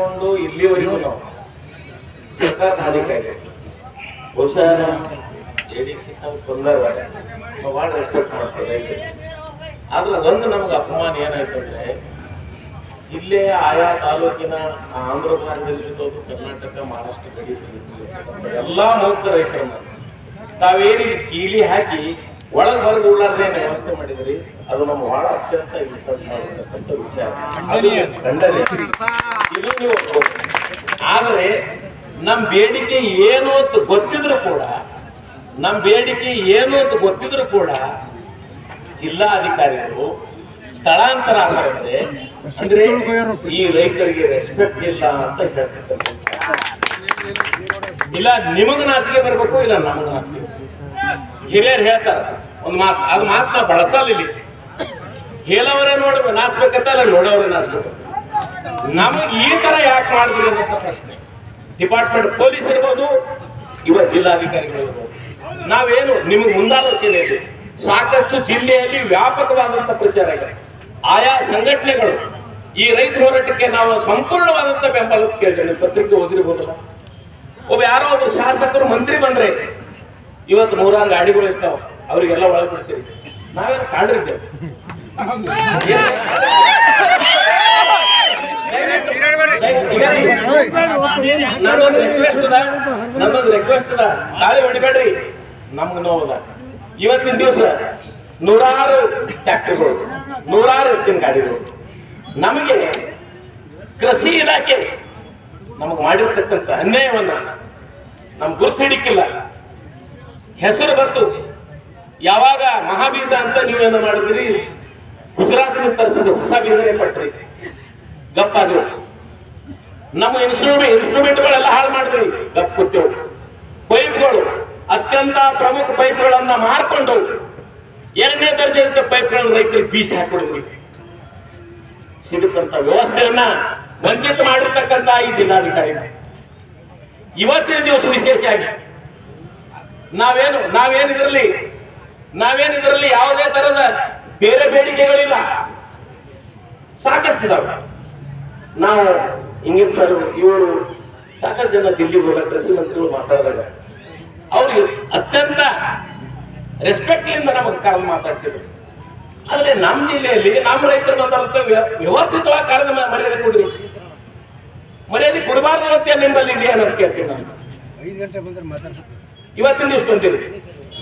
ಹಿಡ್ಕೊಂಡು ಇಲ್ಲಿವರೆಗೂ ನಾವು ಸರ್ಕಾರದ ಅಧಿಕಾರಿ ಬಹುಶಃ ಎ ಡಿ ಸಿ ಸಾಹೇಬ್ ಬಂದಾಗ ನಾವು ಭಾಳ ರೆಸ್ಪೆಕ್ಟ್ ಮಾಡ್ತೀವಿ ಆದ್ರೆ ಅದೊಂದು ನಮ್ಗೆ ಅಪಮಾನ ಏನಾಯ್ತು ಅಂದ್ರೆ ಜಿಲ್ಲೆಯ ಆಯಾ ತಾಲೂಕಿನ ಆಂಧ್ರ ಭಾಗದಲ್ಲಿರ್ಬೋದು ಕರ್ನಾಟಕ ಮಹಾರಾಷ್ಟ್ರ ಗಡಿ ಎಲ್ಲ ಮುಕ್ತ ರೈತರನ್ನ ತಾವೇನು ಕೀಲಿ ಹಾಕಿ ಒಳಗೆ ಹೊರಗೆ ಉಳ್ಳಾರ್ದೇನು ವ್ಯವಸ್ಥೆ ಮಾಡಿದ್ರಿ? ಅದು ನಮ್ಮ ಬಹಳ ಅತ್ಯಂತ ವಿಚಾರ. ಆದರೆ ನಮ್ಮ ಬೇಡಿಕೆ ಏನು ಅಂತ ಗೊತ್ತಿದ್ರು ಕೂಡ ನಮ್ಮ ಬೇಡಿಕೆ ಏನು ಅಂತ ಗೊತ್ತಿದ್ರು ಕೂಡ ಜಿಲ್ಲಾ ಅಧಿಕಾರಿಗಳು ಸ್ಥಳಾಂತರ ಆಗ್ತಾರೆ ಅಂದ್ರೆ ಈ ರೈತರಿಗೆ ರೆಸ್ಪೆಕ್ಟ್ ಇಲ್ಲ ಅಂತ ಹೇಳ್ತಕ್ಕಂಥ ಇಲ್ಲ, ನಿಮಗ ನಾಚಿಕೆ ಬರ್ಬೇಕು, ಇಲ್ಲ ನಮಗ ನಾಚಿಕೆ. ಹಿರಿಯರು ಹೇಳ್ತಾರ, ಒಂದು ಮಾತು, ಅದು ನಾ ಬಳಸಲಿಲ್ಲ. ಹೇಳೋರೇ ನೋಡ್ಬೇಕು ನಾಚ್ಬೇಕಂತ ಅಲ್ಲ ನೋಡೋರೇ ನಾಚ್ಬೇಕು. ನಮಗೆ ಈ ತರ ಯಾಕೆ ಮಾಡಿದ್ರು ಅಂತ ಪ್ರಶ್ನೆ. ಡಿಪಾರ್ಟ್ಮೆಂಟ್ ಪೊಲೀಸ್ ಇರ್ಬೋದು ಇವ ಜಿಲ್ಲಾಧಿಕಾರಿಗಳು ಇರ್ಬೋದು. ನಾವೇನು ನಿಮಗೆ ಮುಂದಾಲೋಚನೆ ಇದೆ. ಸಾಕಷ್ಟು ಜಿಲ್ಲೆಯಲ್ಲಿ ವ್ಯಾಪಕವಾದಂಥ ಪ್ರಚಾರ ಇದೆ. ಆಯಾ ಸಂಘಟನೆಗಳು, ಈ ರೈತ ಹೋರಾಟಕ್ಕೆ ನಾವು ಸಂಪೂರ್ಣವಾದಂತ ಬೆಂಬಲ ಕೇಳ್ತೇವೆ. ಪತ್ರಿಕೆ ಓದಿರ್ಬೋದಲ್ಲ. ಒಬ್ಬ ಯಾರೋ ಒಬ್ಬ ಶಾಸಕರು, ಮಂತ್ರಿ ಬಂದ್ರೆ ಇವತ್ತು ನೂರಾರು ಗಾಡಿಗಳು ಇರ್ತಾವ. ಅವರಿಗೆಲ್ಲ ಒಳಗೆ ಬಿಡ್ತೀರಿ. ನಾವೇನು ಕಾಡಿರ್ತೇವೆ ರಿಕ್ವೆಸ್ಟ್ ಅದ, ನನ್ನೊಂದು ರಿಕ್ವೆಸ್ಟ್ ಅದ. ತಾಳಿ ಹೊಡಿಬೇಡ್ರಿ. ನಮ್ಗೆ ನೋವದ ಇವತ್ತಿನ ದಿವಸ ನೂರಾರು ಟ್ಯಾಕ್ಟರ್ಗಳು, ನೂರಾರು ಎತ್ತಿನ ಗಾಡಿಗಳು. ನಮಗೆ ಕೃಷಿ ಇಲಾಖೆ ನಮಗೆ ಮಾಡಿರ್ತಕ್ಕಂತ ಅನ್ಯಾಯವನ್ನ ನಮ್ಗೆ ಗುರ್ತು ಹಿಡಿಕಿಲ್ಲ. ಹೆಸರು ಬಂತು, ಯಾವಾಗ ಮಹಾಬೀಜ ಅಂತ ನೀವೇನು ಮಾಡಿದ್ರಿ, ಗುಜರಾತ್ನಿಂದ ತರಿಸಿದ್ರು ಹೊಸ ಬೀಜನೇ ಪಟ್ರಿ ಗಪ್ಪಾದ್ರು. ನಮ್ಮ ಇನ್ಸ್ಟ್ರೂಮೆಂಟ್ ಇನ್ಸ್ಟ್ರೂಮೆಂಟ್ಗಳೆಲ್ಲ ಹಾಳು ಮಾಡಿದ್ರಿ. ಗಪ್ ಪೈಪ್ಗಳು, ಅತ್ಯಂತ ಪ್ರಮುಖ ಪೈಪ್ಗಳನ್ನ ಮಾರ್ಕೊಂಡು ಎರಡನೇ ದರ್ಜೆ ಪೈಪ್ಗಳನ್ನು ರೈತರಿಗೆ ಬೀಸಿ ಹಾಕೊಡಿದ್ವಿ. ಸಿಗುತ್ತಂತ ವ್ಯವಸ್ಥೆಯನ್ನ ವಂಚಿತ ಮಾಡಿರ್ತಕ್ಕಂತ ಈ ಜಿಲ್ಲಾಧಿಕಾರಿ ಇವತ್ತಿನ ದಿವಸ ವಿಶೇಷವಾಗಿ ನಾವೇನು ನಾವೇನಿದ್ರಲ್ಲಿ ನಾವೇನಿದ್ರಲ್ಲಿ ಯಾವುದೇ ತರದ ಬೇರೆ ಬೇಡಿಕೆಗಳಿಲ್ಲ. ಸಾಕಷ್ಟು ಇದಾವೆ ನಾವು ಹಿಂಗಿನ ಸರ್ ಇವರು ಸಾಕಷ್ಟು ಜನ ದಿಲ್ಲಿಗೆ ಹೋಗ ಕೃಷಿ ಮಂತ್ರಿಗಳು ಮಾತಾಡಿದಾಗ ಅವ್ರಿಗೆ ಅತ್ಯಂತ ರೆಸ್ಪೆಕ್ಟ್ ಇಂದ ನಮಗೆ ಕರೆದು ಮಾತಾಡ್ಸಿದ್ರು. ಆದರೆ ನಮ್ಮ ಜಿಲ್ಲೆಯಲ್ಲಿ ನಮ್ಮ ರೈತರು ಬಂದಂತ ವ್ಯವಸ್ಥಿತವಾಗಿ ಕಾರ್ಯ ಮ- ಮರ್ಯಾದೆ ಕೊಡ್ರಿ. ಮರ್ಯಾದೆ ಕೊಡಬಾರ್ದು ಅಂತ ನಿಮ್ಮಲ್ಲಿ ಇದೆಯಾ ಅಂತ ಕೇಳ್ತೀನಿ ನಾನು. ಐದು ಗಂಟೆ ಬಂದ್ರೆ ಮಾತಾಡ್ಸ ಇವತ್ತಿನ ದಿವಸ ಬಂದಿರಿ.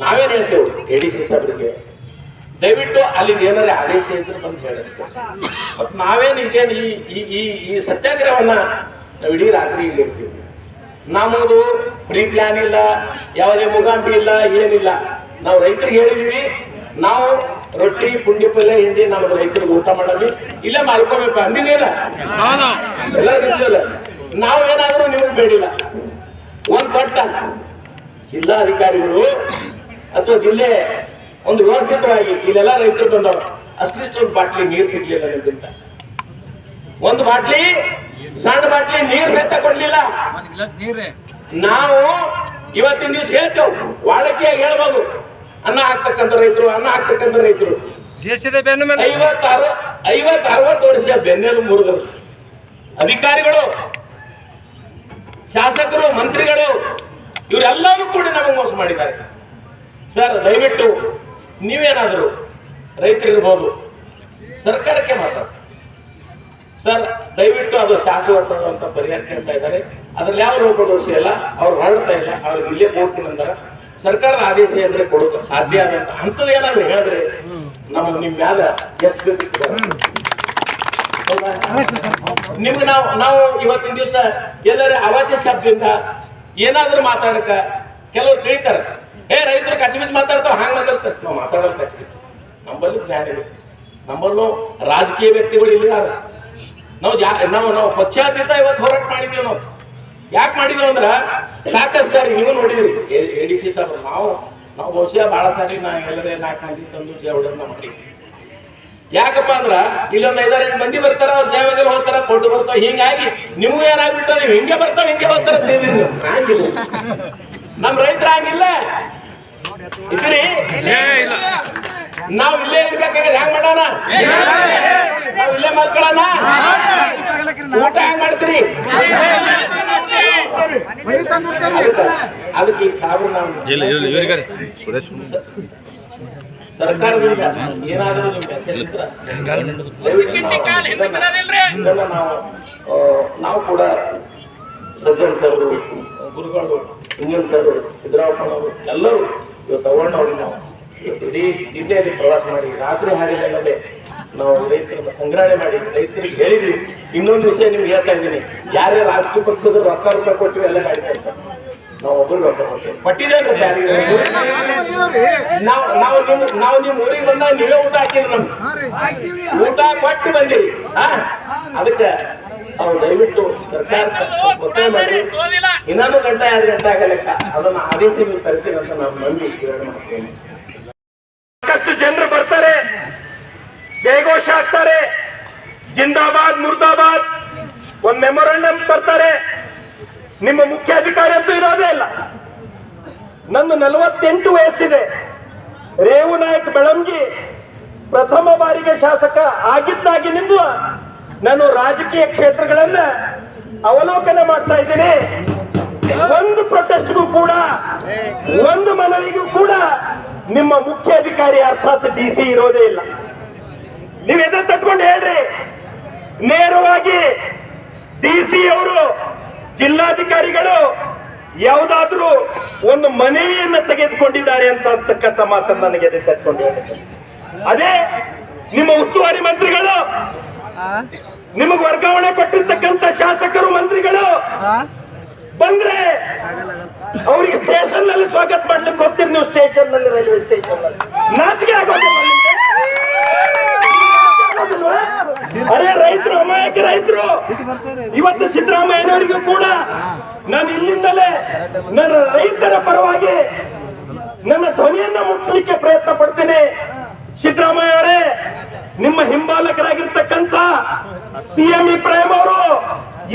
ನಾವೇನ್ ಹೇಳ್ತೇವೆ? ಎ ಡಿ ಸಿ ಸಾಹೇಬ್ರಿಗೆ ದಯವಿಟ್ಟು ಅಲ್ಲಿ ಏನಾರ ಆದೇಶ ಇದ್ರೆ ಬಂದು ಹೇಳಷ್ಟೇ ಮತ್ತು ನಾವೇನು ಇದೇನು ಈ ಈ ಈ ಈ ಸತ್ಯಾಗ್ರಹವನ್ನ ನಾವು ಇಡೀ ರಾತ್ರಿ ಇಲ್ಲಿ ಇರ್ತೀವಿ. ನಮ್ಮದು ಪ್ರೀ ಪ್ಲಾನ್ ಇಲ್ಲ, ಯಾವುದೇ ಮುಗಾಂಬಿ ಇಲ್ಲ, ಏನಿಲ್ಲ. ನಾವು ರೈತರಿಗೆ ಹೇಳಿದ್ವಿ, ನಾವು ರೊಟ್ಟಿ, ಪುಂಡಿ, ಪಲ್ಯ, ಹಿಂಡಿ ನಮ್ಮ ರೈತರಿಗೆ ಊಟ ಮಾಡಲಿ. ಇಲ್ಲ ಮಾಡ್ಕೋಬೇಕು ಅಂದಿನಿಲ್ಲ ಎಲ್ಲ ಗೊತ್ತಿಲ್ಲ ನಾವೇನಾದ್ರೂ ನಿಮಗೆ ಬೇಡಿಲ್ಲ. ಒಂದು ತೊಟ್ಟ ಜಿಲ್ಲಾಧಿಕಾರಿಗಳು ಅಥವಾ ಜಿಲ್ಲೆ ಒಂದು ವ್ಯವಸ್ಥಿತವಾಗಿ ಇಲ್ಲೆಲ್ಲ ರೈತರು ಬಂದವರು. ಅಷ್ಟಿಷ್ಟು ಒಂದು ಬಾಟ್ಲಿ ನೀರು ಸಿಗ್ಲಿಲ್ಲ ನಿಮ್ಗಿಂತ. ಒಂದು ಬಾಟ್ಲಿ ಸಣ್ಣ ಬಾಟ್ಲಿ ನೀರು ಸಹಿತ ಕೊಡ್ಲಿಲ್ಲ. ನಾವು ಇವತ್ತಿನ ದಿವಸ ಹೇಳ್ತೇವೆ. ವಾಡಕಿಯಾಗಿ ಹೇಳ್ಬೋದು. ಅನ್ನ ಹಾಕ್ತಕ್ಕಂಥ ರೈತರು ಅನ್ನ ಹಾಕ್ತಕ್ಕಂಥ ರೈತರು. ದೇಶದ ಬೆನ್ನು ಮೇಲೆ. ಐವತ್ತು ಅರ ಐವತ್ತು ಅರವತ್ತು ವರ್ಷ ಬೆನ್ನೆಲು ಮುರಿದರು. ಅಧಿಕಾರಿಗಳು ಶಾಸಕರು ಮಂತ್ರಿಗಳು ಇವರೆಲ್ಲರೂ ಕೂಡ ನಮಗೆ ಮೋಸ ಮಾಡಿದ್ದಾರೆ. ಸರ್ ದಯವಿಟ್ಟು ನೀವೇನಾದರೂ ರೈತರಿರ್ಬೋದು, ಸರ್ಕಾರಕ್ಕೆ ಮಾತಾಡಿ ಸರ್, ದಯವಿಟ್ಟು ಅದು ಶಾಶ್ವತವಾದಂಥ ಪರಿಹಾರ ಕೇಳ್ತಾ ಇದ್ದಾರೆ. ಅದ್ರಲ್ಲಿ ಯಾವ ಲೋಪದೋಷ ಇಲ್ಲ, ಅವ್ರು ಹೊರಡ್ತಾ ಇಲ್ಲ, ಅವ್ರಿಗೆ ಇಲ್ಲೇ ಕೊಡ್ತೀನಿ ಅಂದಾರ ಸರ್ಕಾರದ ಆದೇಶ ಅಂದ್ರೆ ಕೊಡೋಕೆ ಸಾಧ್ಯ ಆದಂತ ಅಂಥದ್ದು ಏನಾದ್ರು ಹೇಳಿದ್ರೆ ನಮಗೆ ನಿಮ್ಮ ಮ್ಯಾಲ ಎಷ್ಟು ಬೇಕಿತ್ತು? ನಿಮ್ಗೆ ನಾವು ನಾವು ಇವತ್ತಿನ ದಿವಸ ಎಲ್ಲರ ಅವಾಚ್ಯ ಶಬ್ದದಿಂದ ಏನಾದರೂ ಮಾತಾಡಕ ಕೆಲವ್ರು ತಿಳಿತಾರೆ. ಏ ರೈತರು ಕಚ್ಚಬಿಚ್ಚು ಮಾತಾಡ್ತಾವ ಹಂಗ ಮಾತಾಡ್ತಾರೆ? ನಾವು ಮಾತಾಡೋದು ಕಚ್ಚಬಿಚ್ಚು ನಮ್ಮಲ್ಲಿ ಜ್ಞಾನ ಇದೆ. ನಮ್ಮಲ್ಲೂ ರಾಜಕೀಯ ವ್ಯಕ್ತಿಗಳು ಇಲ್ಲ ನಾವು ಜಾ ನಾವು ನಾವು ಪಕ್ಷಾತೀತ ಇವತ್ತು ಹೋರಾಟ ಮಾಡಿದ್ದೀವಿ ನಾವು. ಯಾಕೆ ಮಾಡಿದ್ದೀವಿ ಅಂದ್ರೆ ಸಾಕಷ್ಟು ಸಾರಿ ನೀವು ನೋಡಿದ್ರಿ ಎ ಡಿ ಸಿ ಸರ್ ನಾವು ನಾವು ಬಹುಶಃ ಭಾಳ ಸಾರಿ ನಾ ಎಲ್ಲರೇ ನಾಲ್ಕು ಮಂದಿ ತಂದು ಜೇವಡನ್ನ ಮಾಡಿ. ಯಾಕಪ್ಪ ಅಂದ್ರ ಇಲ್ಲೊಂದು ಐದಾರು ಎಂಟು ಮಂದಿ ಬರ್ತಾರ ಅವ್ರ ಜಾಗದಲ್ಲಿ ಹೋಗ್ತಾರ ಕೊಟ್ಟು ಬರ್ತಾವ ಹಿಂಗಾಗಿ ನಿಮ್ಗೆ ಯಾರಾಗ್ಬಿಟ್ಟ ನೀವು ಹಿಂಗೆ ಬರ್ತಾವ ಹಿಂಗೆ ಹೋಗ್ತಾರ. ಹಂಗಿಲ್ಲ. ನಮ್ಮ ರೈತರ ಹಂಗಿಲ್ಲ. ಇದ್ರಿ? ನಾವ್ ಇಲ್ಲೇ ಇರ್ಬೇಕಾದ್ರೆ ಹೆಂಗ್ ಮಾಡೋಣ? ನಾವ್ ಇಲ್ಲೇ ಮಲ್ಕೊಳ್ಳೋಣ? ಊಟ ಹೆಂಗ್ ಮಾಡ್ತೀರಿ? ಅದಕ್ಕೆ- ಈಗ ಸಾವಿರ ಸರ್ಕಾರದಿಂದ ಏನಾದರೂ ಮೆಸೇಜ್ ನಾವು ನಾವು ಕೂಡ ಸಜ್ಜನ್ ಸರ್ ಗುರುಗಳು ಇಂಜನ್ ಸರ್ ಸಿದ್ದರಾಮಯ್ಯ ಎಲ್ಲರೂ ಇವತ್ತು ನೋಡಿ ನಾವು. ಇಡೀ ಜಿಲ್ಲೆಯಲ್ಲಿ ಪ್ರವಾಸ ಮಾಡಿ, ರಾತ್ರಿ ಹಾಡಿಲ್ಲದೆ ನಾವು ರೈತರನ್ನ ಸಂಗ್ರಹಣೆ ಮಾಡಿ, ರೈತರಿಗೆ ಹೇಳಿದ್ವಿ. ಇನ್ನೊಂದು ವಿಷಯ ನಿಮ್ಗೆ ಹೇಳ್ತಾ ಇದ್ದೀನಿ. ಯಾರೇ ರಾಜಕೀಯ ಪಕ್ಷದ ರೊಕ್ಕ ರೂಪಾಯಿ ಕೊಟ್ಟಿವಿ ಎಲ್ಲ ಕೊಡ್ತಾರೆ ನಾವು ಒಬ್ಬರು ರೊಕ್ಕ ಕೊಡ್ತೀವಿ. ಕೊಟ್ಟಿದ್ದೇನೆ ನಾವು ನಾವು ನಿಮ್ ನಾವು ನಿಮ್ ಊರಿಗೆ ಬಂದಾಗ ನೀವೇ ಊಟ ಹಾಕಿರಿ ನಮ್ಗೆ. ಊಟ ಕೊಟ್ಟು ಬಂದಿರಿ. ಅದಕ್ಕೆ ನಾವು ದಯವಿಟ್ಟು ಸರ್ಕಾರ ಮಾಡಿ. ಇನ್ನೊಂದು ಗಂಟೆ, ಎರಡು ಗಂಟೆ ಆಗಲಿಕ್ಕ ಅದನ್ನ ಆದೇಶ ನೀವು ತರ್ತೀನಿ ಅಂತ ನಾನು ನಂಬಿ ಮಾಡ್ತೀನಿ ಸಾಕಷ್ಟು ಜನರು ಬರ್ತಾರೆ. ಜಯಘೋಷ ಆಗ್ತಾರೆ ಜಿಂದಾಬಾದ್, ಮುರ್ದಾಬಾದ್ ಒಂದ್ ಮೆಮೊರಂಡಮ್ ತರ್ತಾರೆ. ನಿಮ್ಮ ಮುಖ್ಯ ಅಧಿಕಾರಿ ಅಂತೂ ಇರೋದೇ ಇಲ್ಲ. ನಂದು ನಲವತ್ತೆಂಟು ವಯಸ್ಸಿದೆ. ರೇವು ನಾಯಕ್ ಬೆಳಂಗಿ ಪ್ರಥಮ ಬಾರಿಗೆ ಶಾಸಕ ಆಗಿದ್ದಾಗಿನಿಂದ ನಾನು ರಾಜಕೀಯ ಕ್ಷೇತ್ರಗಳನ್ನ ಅವಲೋಕನ ಮಾಡ್ತಾ ಇದ್ದೇನೆ. ಒಂದು ಪ್ರೊಟೆಸ್ಟ್ಗೂ ಕೂಡ, ಒಂದು ಮನವಿಗೂ ಕೂಡ ನಿಮ್ಮ ಮುಖ್ಯ ಅಧಿಕಾರಿ ಅರ್ಥಾತ್ ಡಿ ಸಿ ಇರೋದೇ ಇಲ್ಲ. ನೀವು ಎದೆ ತಟ್ಕೊಂಡು ಹೇಳ್ರಿ. ನೇರವಾಗಿ ಡಿ ಸಿ ಅವರು, ಜಿಲ್ಲಾಧಿಕಾರಿಗಳು ಯಾವುದಾದ್ರೂ ಒಂದು ಮನವಿಯನ್ನ ತೆಗೆದುಕೊಂಡಿದ್ದಾರೆ ಅಂತ ಅಂತಕ್ಕಂಥ ಮಾತನ್ನು ನನಗೆ ಎದೆ ತಟ್ಕೊಂಡು ಅದೇ, ನಿಮ್ಮ ಉಸ್ತುವಾರಿ ಮಂತ್ರಿಗಳು ನಿಮಗೆ ವರ್ಗಾವಣೆ ಕೊಟ್ಟಿರ್ತಕ್ಕಂಥ ಶಾಸಕರು ಮಂತ್ರಿಗಳು. ಬಂದ್ರೆ ಅವ್ರಿಗೆ ಸ್ಟೇಷನ್ನಲ್ಲಿ ಸ್ವಾಗತ ಮಾಡ್ಲಿಕ್ಕೆ ಹೋಗ್ತೀರಿ ನೀವು ಸ್ಟೇಷನ್ನಲ್ಲಿ ರೈಲ್ವೆ ಸ್ಟೇಷನ್ನಲ್ಲಿ ನಾಚಿಕೆ? ಅರೆ ರೈತರು ಅಮಾಯಕ ರೈತರು. ಇವತ್ತು ಸಿದ್ದರಾಮಯ್ಯನವರಿಗೂ ಕೂಡ ನಾನು ಇಲ್ಲಿಂದಲೇ ನನ್ನ ರೈತರ ಪರವಾಗಿ ನನ್ನ ಧ್ವನಿಯನ್ನ ಮುಚ್ಚಲಿಕ್ಕೆ ಪ್ರಯತ್ನ ಪಡ್ತೇನೆ. ಸಿದ್ದರಾಮಯ್ಯ ಅವರೇ ನಿಮ್ಮ ಹಿಂಬಾಲಕರಾಗಿರ್ತಕ್ಕಂಥ ಸಿಎಂ ಇಬ್ರಾಹಿಂ ಅವರು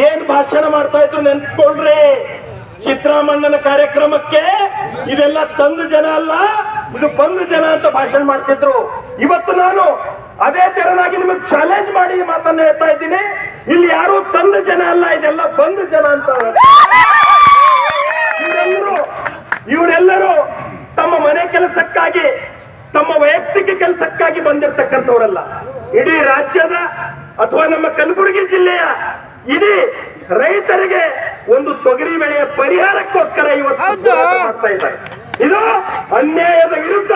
ಏನ್ ಭಾಷಣ ಮಾಡ್ತಾ ಇದ್ರು ನೆನ್ಸ್ಕೊಳ್ರಿ. ಸಿದ್ದರಾಮಣ್ಣನ ಕಾರ್ಯಕ್ರಮಕ್ಕೆ ಇದೆಲ್ಲ ತಂದು ಜನ ಅಲ್ಲ, ಇದು ಬಂದು ಜನ ಅಂತ ಭಾಷಣ ಮಾಡ್ತಿದ್ರು. ಇವತ್ತು ನಾನು ಅದೇ ತೆರನಾಗಿ ನಿಮಗೆ ಚಾಲೆಂಜ್ ಮಾಡಿ ಮಾತನ್ನ ಹೇಳ್ತಾ ಇದ್ದೀನಿ. ಇಲ್ಲಿ ಯಾರು ತಂದ ಜನ ಅಲ್ಲ, ಇದೆಲ್ಲ ಬಂದ ಜನ ಅಂತ ಇವರೆಲ್ಲರೂ ಇವರೆಲ್ಲರೂ ತಮ್ಮ ಮನೆ ಕೆಲಸಕ್ಕಾಗಿ ಕೆಲಸಕ್ಕಾಗಿ ಬಂದಿರತಕ್ಕಂಥವರಲ್ಲ. ಇಡೀ ರಾಜ್ಯದ ಅಥವಾ ನಮ್ಮ ಕಲಬುರಗಿ ಜಿಲ್ಲೆಯ ಇಡೀ ರೈತರಿಗೆ ಒಂದು ತೊಗರಿ ಬೆಳೆಯ ಪರಿಹಾರಕ್ಕೋಸ್ಕರ ಇವತ್ತು ಮಾಡ್ತಾ ಇದ್ದಾರೆ. ಇದು ಅನ್ಯಾಯದ ವಿರುದ್ಧ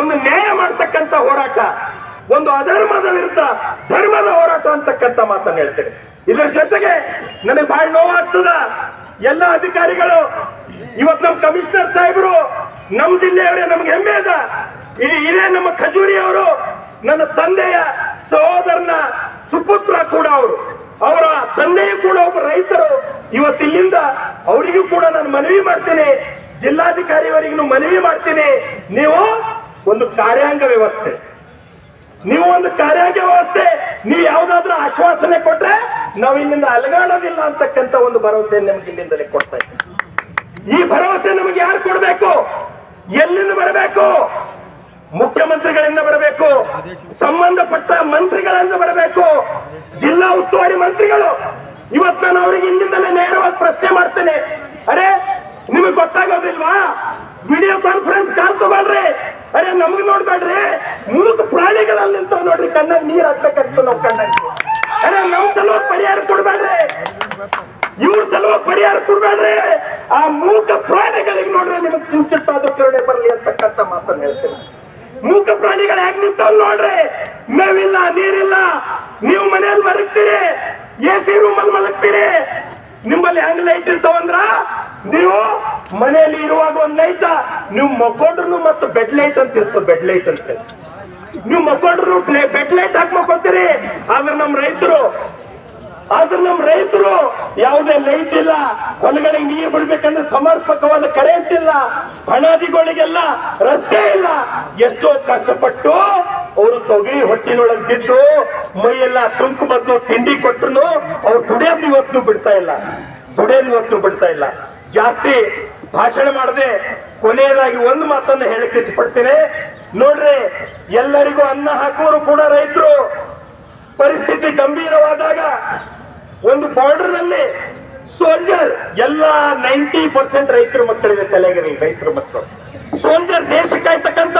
ಒಂದು ನ್ಯಾಯ ಮಾಡ್ತಕ್ಕಂಥ ಹೋರಾಟ. ಒಂದು ಅಧರ್ಮದ ವಿರುದ್ಧ ಧರ್ಮದ ಹೋರಾಟ ಅಂತಕ್ಕಂಥ ಮಾತನ್ನು ಹೇಳ್ತೇನೆ. ಇದರ ಜೊತೆಗೆ ನನಗೆ ಬಹಳ ನೋವಾಗ್ತದ. ಎಲ್ಲ ಅಧಿಕಾರಿಗಳು ಇವತ್ತು ನಮ್ಮ ಕಮಿಷನರ್ ಸಾಹೇಬರು ನಮ್ಮ ಜಿಲ್ಲೆಯವರೇ ನಮ್ಗೆ ಹೆಮ್ಮೆ ಅದ. ಇಡೀ ಇದೇ ನಮ್ಮ ಖಜೂರಿ ಅವರು ನನ್ನ ತಂದೆಯ ಸಹೋದರನ ಸುಪುತ್ರ ಕೂಡ ಅವರು. ಅವರ ತಂದೆಯೂ ಕೂಡ ಒಬ್ಬ ರೈತರು. ಇವತ್ತು ಇಲ್ಲಿಂದ ಅವರಿಗೂ ಕೂಡ ನಾನು ಮನವಿ ಮಾಡ್ತೀನಿ. ಜಿಲ್ಲಾಧಿಕಾರಿಯವರಿಗೂ ಮನವಿ ಮಾಡ್ತೀನಿ. ನೀವು ಒಂದು ಕಾರ್ಯಾಂಗ ವ್ಯವಸ್ಥೆ. ನೀವು ಒಂದು ಕಾರ್ಯಾಂಗ ವ್ಯವಸ್ಥೆ. ನೀವು ಯಾವ್ದಾದ್ರೂ ಆಶ್ವಾಸನೆ ಕೊಟ್ರೆ ನಾವು ಇಲ್ಲಿಂದ ಅಲಗಾಡೋದಿಲ್ಲ ಅಂತಕ್ಕಂಥ ಒಂದು ಭರವಸೆ ನಮ್ಗೆ ಇಲ್ಲಿಂದಲೇ ಕೊಡ್ತಾ ಇದ್ದೀವಿ ಈ ಭರವಸೆ ನಮಗೆ ಯಾರು ಕೊಡಬೇಕು? ಎಲ್ಲಿಂದ ಬರಬೇಕು? ಮುಖ್ಯಮಂತ್ರಿಗಳಿಂದ ಬರಬೇಕು, ಸಂಬಂಧಪಟ್ಟ ಮಂತ್ರಿಗಳಿಂದ ಬರಬೇಕು, ಜಿಲ್ಲಾ ಉಸ್ತುವಾರಿ ಮಂತ್ರಿಗಳು. ಇವತ್ತು ನಾನು ಅವರಿಗೆ ನೇರವಾಗಿ ಪ್ರಶ್ನೆ ಮಾಡ್ತೇನೆ. ಅರೆ, ನಿಮಗೆ ಗೊತ್ತಾಗೋದಿಲ್ವಾ? ವಿಡಿಯೋ ಕಾನ್ಫರೆನ್ಸ್ ಕಾಲ್ ತಗೊಳ್ರಿ ಅರೆ, ನಮಗ್ ನೋಡ್ಬೇಡ್ರಿ. ಮೂಕ ಪ್ರಾಣಿಗಳಲ್ಲಿ ನಿಂತ ನೋಡ್ರಿ ಕಣ್ಣಾಗ ನೀರ್ ಹಾಕ್ಬೇಕಂತ ನಾವು ಕಣ್ಣ ಅರೆ, ನಮ್ ಸಲುವಾಗಿ ಪರಿಹಾರ ಕೊಡ್ಬೇಡ್ರಿ. ಇವ್ರ ಸಲುವಾಗಿ ಪರಿಹಾರ ಕೊಡ್ಬೇಡ್ರಿ. ಆ ಮೂಕ ಪ್ರಾಣಿಗಳಿಗೆ ನೋಡ್ರಿ, ನಿಮಗೆ ಕಿಂಚಿತ್ತಾದ್ರೂ ಕರುಣೆ ಬರಲಿ ಅಂತಕ್ಕಂಥ ಮಾತನ್ನು ಹೇಳ್ತೀನಿ. ಮೂಕ ಪ್ರಾಣಿಗಳು ಹೇಗ್ ನಿಂತಾವ್ ನೋಡ್ರಿ. ಮೇವಿಲ್ಲ, ನೀರಿಲ್ಲ. ನೀವು ಮನೆಯಲ್ಲಿ ಮಲಗ್ತೀರಿ. ಎ ಸಿ ರೂಮಲ್ಲಿ ಮಲಗ್ತೀರಿ. ನಿಮ್ಮಲ್ಲಿ ಹೆಂಗ್ ಲೈಟ್ ಇರ್ತಾವಂದ್ರ ನೀವು ಮನೆಯಲ್ಲಿ ಇರುವಾಗ ಒಂದ್ ಲೈಟ್ ನೀವು ಮಕ್ಕೊಂಡ್ರು ಮತ್ತು ಬೆಡ್ ಲೈಟ್ ಅಂತ ಇರ್ತದೆ ಬೆಡ್ ಲೈಟ್ ಅಂತ. ನೀವು ಮಕ್ಕೊಂಡ್ರು ಬೆಡ್ ಲೈಟ್ ಹಾಕಿ ಮಕ್ಕೊಂತೀರಿ. ಆದ್ರೆ ನಮ್ಮ ರೈತರು ಆದ್ರೆ ನಮ್ಮ ರೈತರು ಯಾವುದೇ ಲೈಟ್ ಇಲ್ಲ, ಹೊಲಗಳಿಗೆ ನೀರು ಬಿಡ್ಬೇಕಂದ್ರೆ ಸಮರ್ಪಕವಾದ ಕರೆಂಟ್ ಇಲ್ಲ ಹಣಾದಿಗಳಿಗೆಲ್ಲ ರಸ್ತೆ ಇಲ್ಲ. ಎಷ್ಟೋ ಕಷ್ಟಪಟ್ಟು ಅವರು ತೊಗರಿ ಹೊಟ್ಟಿನೊಳಗೆ ಬಿದ್ದು, ಮೈಯೆಲ್ಲ ಸುಂಕು ಬಂದು ತಿಂಡಿ ಕೊಟ್ಟರು ಅವ್ರು ದುಡಿಯೋದು ಇವತ್ತು ಬಿಡ್ತಾ ಇಲ್ಲ. ದುಡಿಯೋದು ಇವತ್ತು ಬಿಡ್ತಾ ಇಲ್ಲ. ಜಾಸ್ತಿ ಭಾಷಣ ಮಾಡದೆ ಕೊನೆಯದಾಗಿ ಒಂದು ಮಾತನ್ನು ಹೇಳಕ್ಕೆ ಇಷ್ಟಪಡ್ತೇನೆ. ನೋಡ್ರಿ, ಎಲ್ಲರಿಗೂ ಅನ್ನ ಹಾಕುವರು ಕೂಡ ರೈತರು. ಪರಿಸ್ಥಿತಿ ಗಂಭೀರವಾದಾಗ ಒಂದು ಬಾರ್ಡರ್ನಲ್ಲಿ ಸೋಲ್ಜರ್ ಎಲ್ಲ ನೈಂಟಿ ಪರ್ಸೆಂಟ್ ರೈತರ ಮಕ್ಕಳಿದೆ ತಲೆಗಿರಲಿ ರೈತರ ಮಕ್ಕಳು. ಸೋಲ್ಜರ್ ದೇಶಕ್ಕಾಯ್ತಕ್ಕಂತ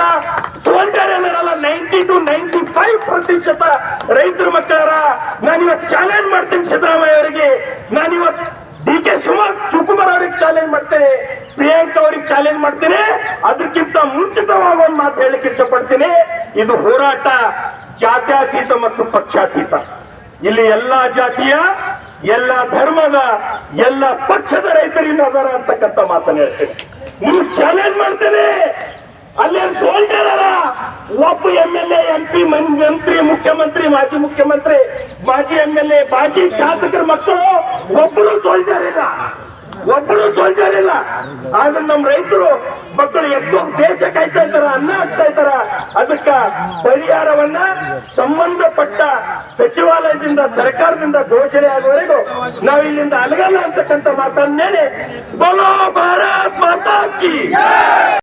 ಸೋಲ್ಜರ್ ಏನಾರಲ್ಲ ನೈಂಟಿ ಟು ನೈಂಟಿ ಫೈವ್ ಪ್ರತಿಶತ ರೈತರ ನಾನು ನಾನಿವತ್ತು ಚಾಲೆಂಜ್ ಮಾಡ್ತೀನಿ ಸಿದ್ದರಾಮಯ್ಯ ಅವರಿಗೆ. ನಾನಿವತ್ತು ಡಿ ಕೆ ಶಿವಕುಮಾರ್ ಶಿವಕುಮಾರ್ ಅವ್ರಿಗೆ ಚಾಲೆಂಜ್ ಮಾಡ್ತೇನೆ. ಪ್ರಿಯಾಂಕಾ ಅವ್ರಿಗೆ ಚಾಲೆಂಜ್ ಮಾಡ್ತೇನೆ. ಅದಕ್ಕಿಂತ ಮುಂಚಿತವಾಗಿ ಒಂದು ಮಾತು ಹೇಳಲಿಕ್ಕೆ ಇಷ್ಟಪಡ್ತೀನಿ. ಇದು ಹೋರಾಟ ಜಾತ್ಯಾತೀತ ಮತ್ತು ಪಕ್ಷಾತೀತ. ಇಲ್ಲಿ ಎಲ್ಲಾ ಜಾತಿಯ, ಎಲ್ಲ ಧರ್ಮದ, ಎಲ್ಲ ಪಕ್ಷದ ರೈತರಿಂದ ಅದರ ಅಂತಕ್ಕಂಥ ಮಾತನ್ನ ಹೇಳ್ತೇನೆ. ನೀವು ಚಾಲೆಂಜ್ ಮಾಡ್ತೇನೆ. ಅಲ್ಲೇ ಸೋಲ್ಜರ್ ಒಬ್ಬ ಎಂ ಎಲ್ ಎಂ ಪಿ ಮಂತ್ರಿ, ಮುಖ್ಯಮಂತ್ರಿ, ಮಾಜಿ ಮುಖ್ಯಮಂತ್ರಿ, ಮಾಜಿ ಎಂ ಎಲ್ ಎ ಮಾಜಿ ಶಾಸಕರ ಮಕ್ಕಳು ಒಬ್ಬರು ಸೋಲ್ಜರ್ ಇಲ್ಲ ಒಬ್ಬರು ಸೋಲ್ಜರ್ ಇಲ್ಲ. ಆದ್ರೆ ನಮ್ಮ ರೈತರು ಮಕ್ಕಳು ಎಷ್ಟೋ ದೇಶ ಕಾಯ್ತಾ ಇದ್ದಾರ, ಅನ್ನ ಆಗ್ತಾ ಇದ್ದಾರ, ಅದಕ್ಕ ಪರಿಹಾರವನ್ನ ಸಂಬಂಧಪಟ್ಟ ಸಚಿವಾಲಯದಿಂದ, ಸರ್ಕಾರದಿಂದ ಘೋಷಣೆ ಆಗುವವರೆಗೂ ನಾವು ಇಲ್ಲಿಂದ ಅಲಗಲ್ಲ ಅಂತಕ್ಕಂಥ ಮಾತನ್ನೇಳಿ ಬಲೋ ಭಾರತ್ ಮಾತಾ